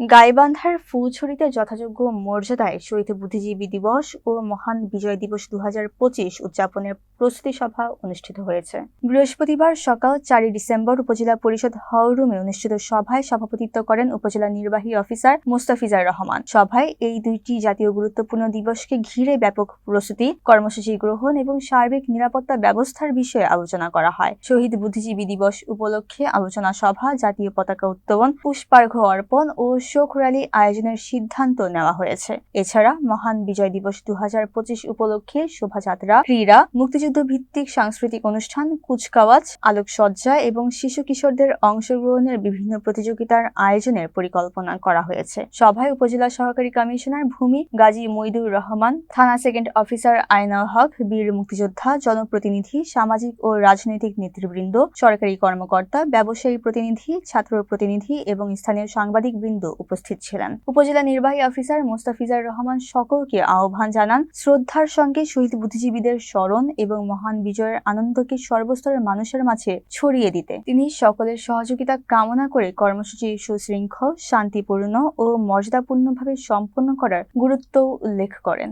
গাইবান্ধার ফুলছড়িতে যথাযোগ্য মর্যাদায় শহীদ বুদ্ধিজীবী দিবস ও মহান বিজয় দিবস দু উদযাপনের প্রস্তুতি সভা অনুষ্ঠিত হয়েছে। বৃহস্পতিবার সকাল চারই ডিসেম্বর উপজেলা পরিষদ হল রুমে অনুষ্ঠিত সভায় সভাপতিত্ব করেন উপজেলা নির্বাহী অফিসার মোস্তাফিজার রহমান। সভায় এই দুইটি জাতীয় গুরুত্বপূর্ণ দিবসকে ঘিরে ব্যাপক প্রস্তুতি, কর্মসূচি গ্রহণ এবং সার্বিক নিরাপত্তা ব্যবস্থার বিষয়ে আলোচনা করা হয়। শহীদ বুদ্ধিজীবী দিবস উপলক্ষে আলোচনা সভা, জাতীয় পতাকা উত্তোলন, পুষ্পার্ঘ্য অর্পণ ও শোক র্যালি আয়োজনের সিদ্ধান্ত নেওয়া হয়েছে। এছাড়া মহান বিজয় দিবস দু হাজার পঁচিশ উপলক্ষে শোভাযাত্রা, ক্রীড়া, মুক্তিযুদ্ধ ভিত্তিক সাংস্কৃতিক অনুষ্ঠান, কুচকাওয়াজ, আলোকসজ্জা এবং শিশু কিশোরদের অংশগ্রহণের বিভিন্ন প্রতিযোগিতার আয়োজনের পরিকল্পনা করা হয়েছে। সভায় উপজেলা সহকারী কমিশনার ভূমি গাজী মইদুর রহমান, থানা সেকেন্ড অফিসার আয়নাল হক, বীর মুক্তিযোদ্ধা, জনপ্রতিনিধি, সামাজিক ও রাজনৈতিক নেতৃবৃন্দ, সরকারি কর্মকর্তা, ব্যবসায়ী প্রতিনিধি, ছাত্র প্রতিনিধি এবং স্থানীয় সাংবাদিক বৃন্দ উপস্থিত ছিলেন। উপজেলা নির্বাহী অফিসার মোস্তাফিজার রহমান সকলকে আহ্বান জানান, শ্রদ্ধার সঙ্গে শহীদ বুদ্ধিজীবীদের স্মরণ এবং মহান বিজয়ের আনন্দকে সর্বস্তরের মানুষের মাঝে ছড়িয়ে দিতে। তিনি সকলের সহযোগিতা কামনা করে কর্মসূচি সুশৃঙ্খল, শান্তিপূর্ণ ও মর্যাদাপূর্ণভাবে সম্পন্ন করার গুরুত্ব উল্লেখ করেন।